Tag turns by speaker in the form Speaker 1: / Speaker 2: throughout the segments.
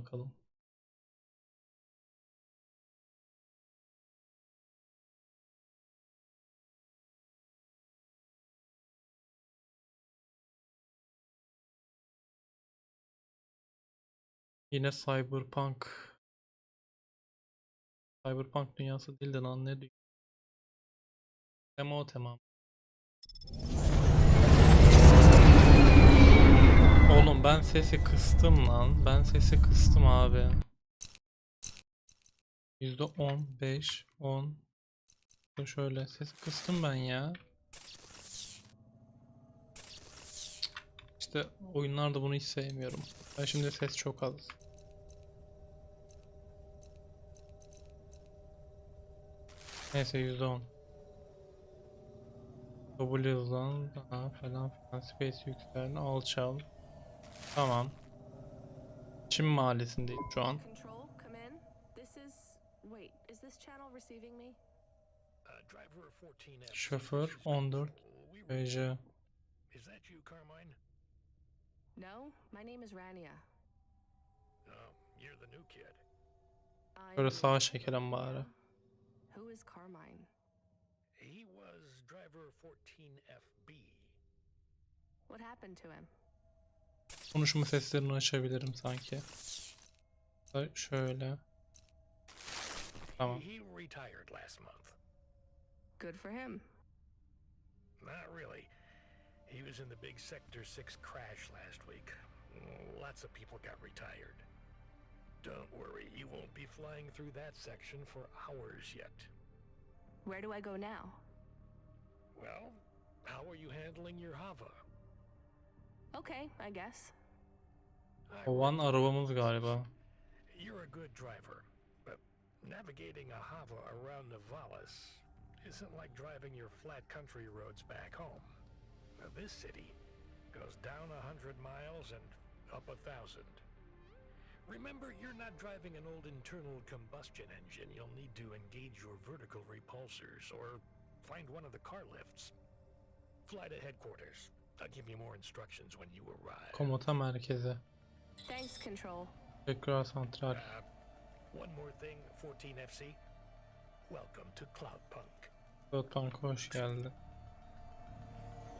Speaker 1: bakalım. Yine Cyberpunk. Cyberpunk dünyası değil de lan ne diyor? Tema o tema. Ben sesi kıstım lan. Ben sesi kıstım abi. %15, 10. Dur Şöyle sesi kıstım ben ya. İşte oyunlarda bunu hiç sevmiyorum. Ben şimdi ses çok az. Neyse %10. W hızlan falan filan space yükseldi alçal. Tamam. Çin mahallesindeyim şu an.
Speaker 2: Control, come in. This is. Wait, is this channel receiving me?
Speaker 3: Uh, driver 14F.
Speaker 1: Şoför 14 BC.
Speaker 3: Is that you, Carmine?
Speaker 2: No, my name is Rania.
Speaker 3: Oh, you're the new kid.
Speaker 1: Böyle sağa çekelim bari.
Speaker 2: Who is Carmine?
Speaker 3: He was driver 14FB.
Speaker 2: What happened to him?
Speaker 1: Konuşma seslerini açabilirim sanki. Da Şöyle. Tamam.
Speaker 3: He, he retired last month.
Speaker 2: Good for him.
Speaker 3: Not really. He was in the big Sector 6 crash last week. Lots of people got retired. Don't worry, you won't be flying through that section for hours yet.
Speaker 2: Where do I go now?
Speaker 3: Well, how are you handling your Hava?
Speaker 2: Okay, I guess.
Speaker 1: Kovan arabamız galiba.
Speaker 3: You're a good driver, but navigating a Hava around Navalis isn't like driving your flat country roads back home. Now, this city goes down a hundred miles and up a thousand. Remember, you're not driving an old internal combustion engine. You'll need to engage your vertical repulsors or find one of the car lifts. Fly to headquarters. I'll give you more instructions when you arrive.
Speaker 1: Komuta merkezi.
Speaker 2: Thanks, Control.
Speaker 1: Tekrar santral.
Speaker 3: Uh, one more thing, 14FC. Welcome to Cloudpunk.
Speaker 1: Dotbank hoş geldin.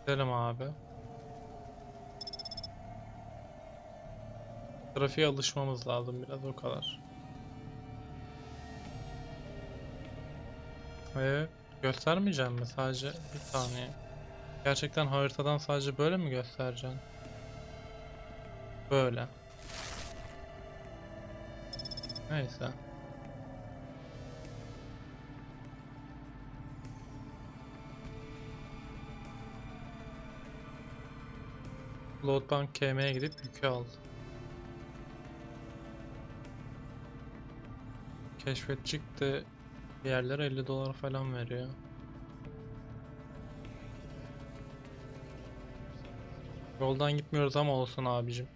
Speaker 1: Gidelim abi. Trafiğe alışmamız lazım biraz o kadar. Ve göstermeyeceğim mi sadece bir saniye. Gerçekten haritadan sadece böyle mi göstereceksin? Böyle. Neyse. Loadbank KM'ye gidip yükü al. Keşfetçik de yerlere 50 dolar falan veriyor. Yoldan gitmiyoruz ama olsun abicim.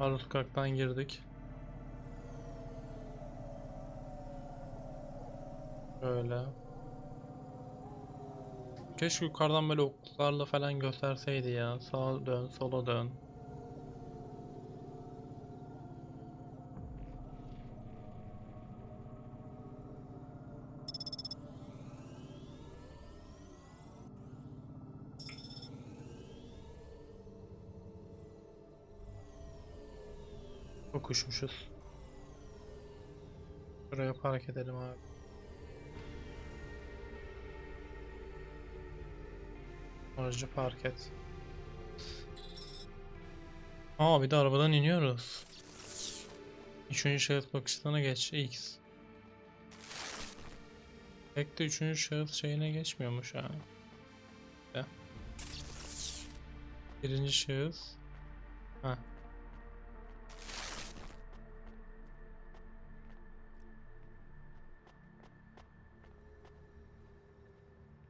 Speaker 1: Ara sokaktan girdik. Böyle. Keşke yukarıdan böyle oklarla falan gösterseydi ya. Sağa dön, sola dön. Çok uçmuşuz. Buraya park edelim abi. Aracı park et. Aa bir de arabadan iniyoruz. Üçüncü şahıs bakışlarına geç. X. Pek de üçüncü şahıs şeyine geçmiyormuş ha. Ya. Birinci şahıs. Ha.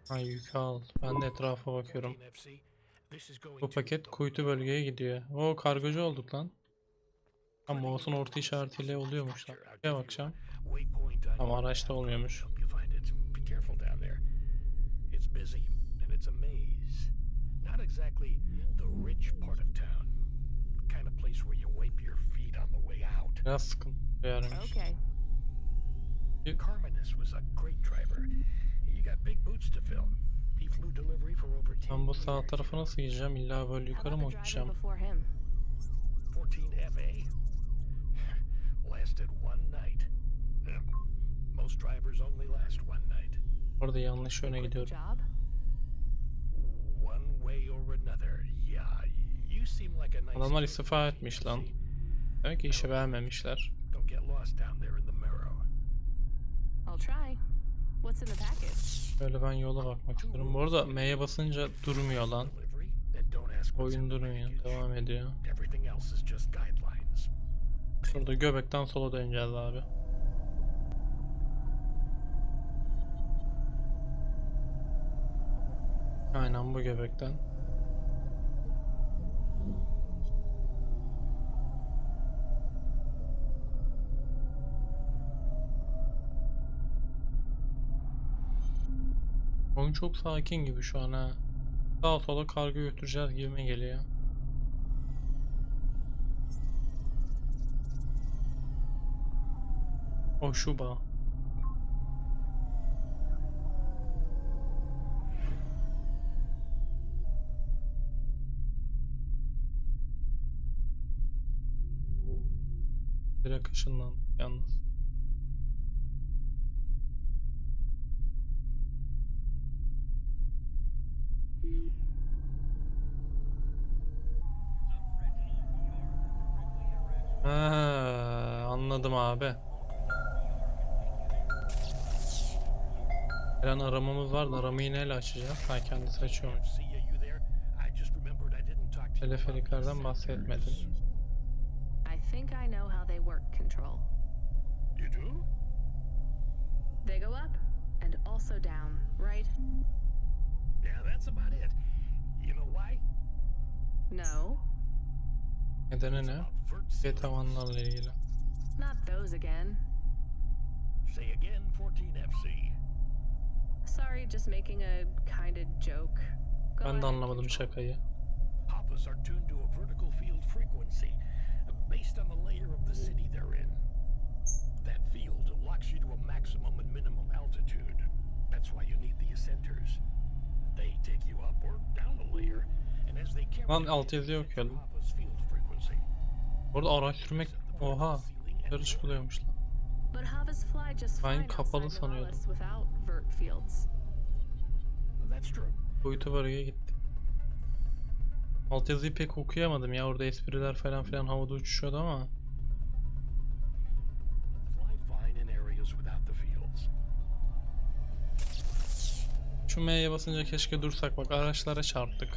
Speaker 1: Ha yükü al. Ben de etrafa bakıyorum.
Speaker 3: 14FC, this is going
Speaker 1: Bu paket kuytu bölgeye gidiyor. O kargocu olduk lan. Mouse'un
Speaker 3: into
Speaker 1: orta işaretiyle oluyormuş lan. Bir bakacağım. Ama araçta olmuyormuş.
Speaker 3: Help you find it. Be careful down there. It's busy and it's a maze. Not exactly the rich part of town. Kind of place where you wipe your feet on the way out.
Speaker 1: Biraz sıkıntı yarmış.
Speaker 2: Okay.
Speaker 3: Carmenus was a great driver. You got big boots to fill. He flew delivery for over 10
Speaker 1: Ben bu sağ tarafa nasıl gideceğim? İlla böyle yukarı mı uçacağım?
Speaker 2: before him?
Speaker 3: 14 FA. Lasted one night. Yeah. Most drivers only last one night.
Speaker 1: Orada yanlış yöne gidiyorum.
Speaker 2: job?
Speaker 3: One way or another. Yeah, you seem like a nice
Speaker 1: Adamlar istifa etmiş lan. Demek ki işi beğenmemişler.
Speaker 3: Don't get lost down there in the Marrow.
Speaker 2: I'll try. What's
Speaker 1: ben yola bakmak istiyorum. Bu arada M'ye basınca durmuyor lan. Oyun durmuyor. Devam ediyor. Burada göbekten sola döneceğiz abi. Aynen bu göbekten. Oyun çok sakin gibi şu an ha. Sağa sola kargo götüreceğiz gibime geliyor. O Şuba. Direkt ışınlandı yalnız. Ha, anladım abi. Her aramamız var da aramayı neyle açacağız? Ha kendisi açıyormuş. Teleferiklerden bahsetmedin.
Speaker 2: I think I know how they work, Control.
Speaker 3: You do?
Speaker 2: They go up and also down, right?
Speaker 3: Yeah, that's about it. You know why?
Speaker 2: No,
Speaker 1: Nedeni ne?
Speaker 3: ceilings.
Speaker 1: tavanlarla ilgili.
Speaker 2: Not those again.
Speaker 3: Say again, 14FC.
Speaker 2: Sorry, just making a kind of joke. Go
Speaker 1: Ben de
Speaker 2: ahead,
Speaker 1: anlamadım
Speaker 2: Control.
Speaker 1: şakayı.
Speaker 3: Hoppers are tuned to a vertical field frequency uh, based on the layer of the city they're in. That field locks you to a maximum and minimum altitude. That's why you need the ascenters. They take you up or down a layer, and as they carry
Speaker 1: Lan
Speaker 3: you,
Speaker 1: alt
Speaker 3: they
Speaker 1: yazıyı
Speaker 3: set your
Speaker 1: okuyordum.
Speaker 3: Hopper's field frequency.
Speaker 1: Orada araç sürmek...
Speaker 3: Set the vertical
Speaker 1: Oha!
Speaker 3: Lower.
Speaker 1: çıkılıyormuş lan. Ben kapalı sanıyordum. Boyutu varıya gitti. Altyazıyı pek okuyamadım ya. Orada espriler falan filan havada uçuşuyordu ama. Şu M'ye basınca keşke dursak bak araçlara çarptık.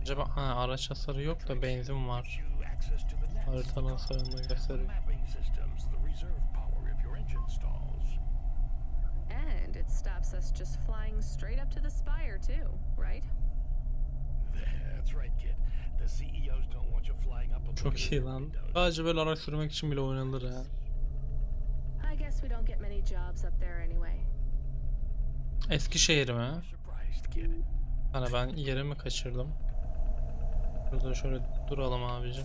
Speaker 1: Acaba ha araç hasarı yok da benzin var. Haritanın sağında gösteriyor.
Speaker 2: And it stops us just flying straight up to the spire, too, right?
Speaker 3: That's right, kid. The CEOs don't want you flying up
Speaker 1: Çok iyi lan. Sadece böyle araç sürmek için bile oynanır ha.
Speaker 2: I guess we don't get many jobs up there anyway.
Speaker 1: Eskişehir mi? Hani ben yerimi kaçırdım. Burada şöyle duralım abicim.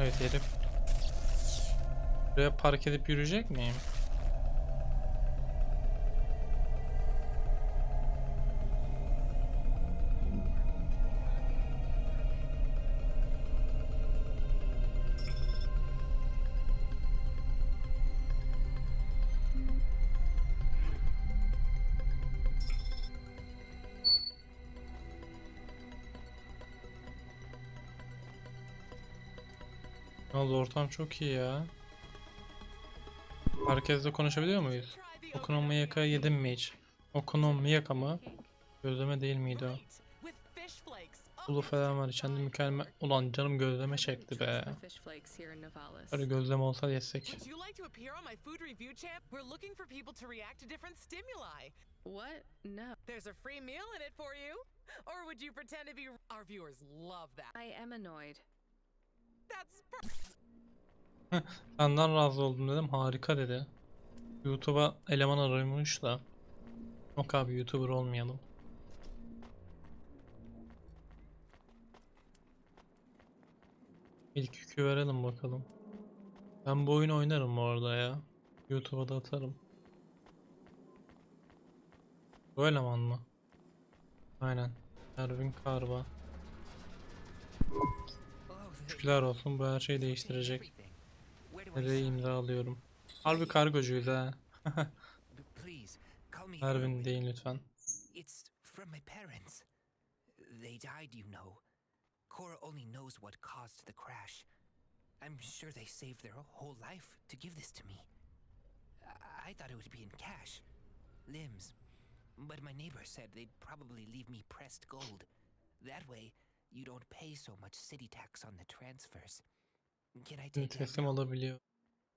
Speaker 1: Evet herif. Buraya park edip yürüyecek miyim? Yalnız ortam çok iyi ya. Herkesle konuşabiliyor muyuz? Okonomiyaka yedim mi hiç? Okonomiyaka mı? Gözleme değil miydi o? Sulu falan var içinde mükemmel. Ulan canım gözleme çekti be. Böyle gözleme olsa yesek.
Speaker 2: What? No.
Speaker 4: There's a free meal in it for you. Or would you pretend to be our viewers love that?
Speaker 2: I am annoyed.
Speaker 4: That's
Speaker 1: Senden razı oldum dedim. Harika dedi. YouTube'a eleman arıyormuş da. Yok abi YouTuber olmayalım. İlk yükü verelim bakalım. Ben bu oyunu oynarım bu arada ya. YouTube'a da atarım. Bu eleman mı? Aynen. Erwin Karba. Şükürler olsun bu her şeyi değiştirecek. Nereye imza alıyorum. Harbi kargocuyuz ha.
Speaker 5: Please, call me
Speaker 1: Erwin
Speaker 5: Erwin.
Speaker 1: deyin lütfen.
Speaker 5: It's from my parents. They died, you know. Cora only knows what caused the crash. I'm sure they saved their whole life to give this to me. I, I thought it would be in cash, limbs. But my neighbor said they'd probably leave me pressed gold. That way, you don't pay so much city tax on the transfers. Can I
Speaker 1: Şimdi
Speaker 5: take that
Speaker 1: teslim
Speaker 5: now?
Speaker 1: alabiliyor.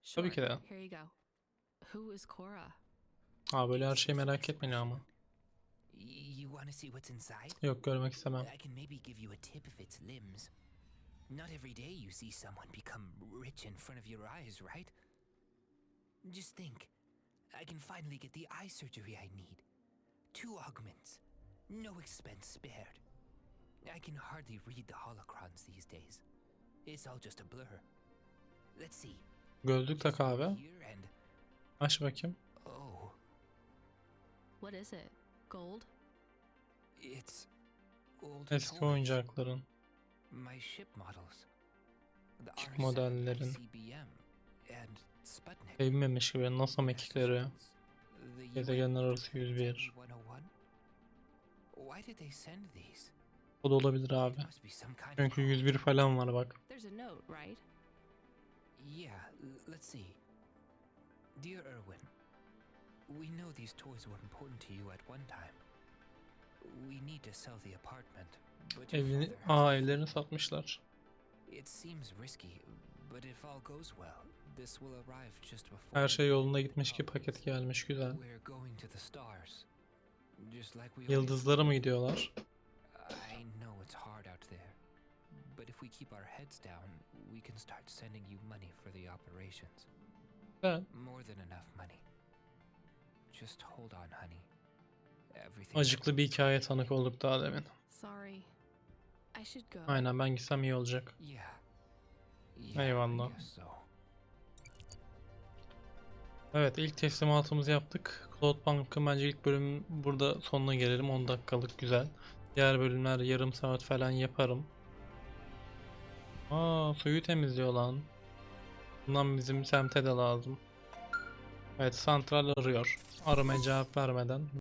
Speaker 2: Sure.
Speaker 1: ki de.
Speaker 2: Here you go. Who is Cora?
Speaker 1: Aa böyle her
Speaker 5: It's
Speaker 1: şeyi merak
Speaker 5: special
Speaker 1: etmeyin ama.
Speaker 5: You want to see what's inside?
Speaker 1: Yok görmek istemem.
Speaker 5: I can maybe give you a tip of its limbs. Not every day you see someone become rich in front of your eyes, right? Just think. I can finally get the eye surgery I need. Two augments. No expense spared. I can hardly read the holocrons these days. It's all just a blur. Let's see.
Speaker 1: Gözlük tak abi. Aç bakayım.
Speaker 5: oh,
Speaker 2: What is it? Gold?
Speaker 5: it's old
Speaker 1: Eski oyuncakların.
Speaker 5: My ship models. The
Speaker 1: Ship
Speaker 5: R7
Speaker 1: modellerin.
Speaker 5: ICBM and Sputnik.
Speaker 1: Sevinmemiş gibi NASA mekikleri. Gezegenler arası 101.
Speaker 5: 101. Why did they send these?
Speaker 1: O da olabilir abi. Çünkü
Speaker 5: code.
Speaker 1: 101 falan var bak.
Speaker 5: Yeah, let's see. Dear Erwin, we know these toys were important to you at one time. We need to sell the apartment,
Speaker 1: Evini, aa evlerini satmışlar.
Speaker 5: It seems risky, but if all goes well, this will arrive just before
Speaker 1: Her şey yolunda gitmiş ki paket gelmiş güzel. Yıldızlara mı gidiyorlar?
Speaker 5: I know it's hard out there, but if we keep our heads down, we can start sending you money for the operations.
Speaker 1: Evet.
Speaker 5: More than enough money. Just hold on, honey. Everything.
Speaker 1: Acıklı bir hikaye tanık olduk daha demin.
Speaker 2: Sorry. I should go.
Speaker 1: Aynen ben gitsem iyi olacak.
Speaker 5: Yeah.
Speaker 1: Eyvallah.
Speaker 5: so.
Speaker 1: Evet ilk teslimatımızı yaptık. Cloud Bank'ın bence ilk bölüm burada sonuna gelelim. 10 dakikalık güzel. Diğer bölümler yarım saat falan yaparım. Aa suyu temizliyor lan. Bundan bizim semte de lazım. Evet santral arıyor. Aramaya cevap vermeden